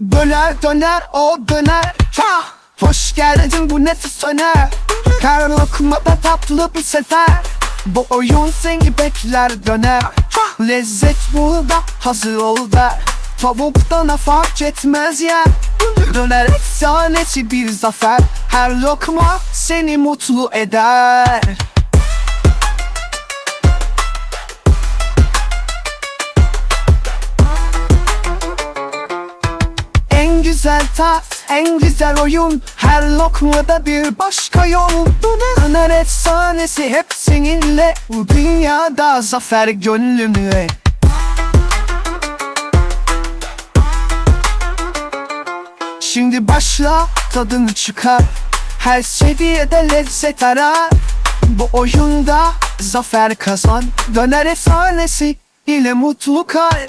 döner döner o döner. Ha! Hoş geldin bu nefis söner Her lokmada tatlı bir sefer. Bu oyun seni bekler döner. Ha! Lezzet burada hazır ol der. Tavuktan fark etmez ya. Döner efsanesi bir zafer. Her lokma seni mutlu eder güzel tat, en güzel oyun. Her lokmada bir başka yol. Döner, döner efsanesi hep seninle. Bu dünyada zafer gönlümle Şimdi başla tadını çıkar. Her seviyede lezzet arar. Bu oyunda zafer kazan. Döner efsanesi ile mutlu kal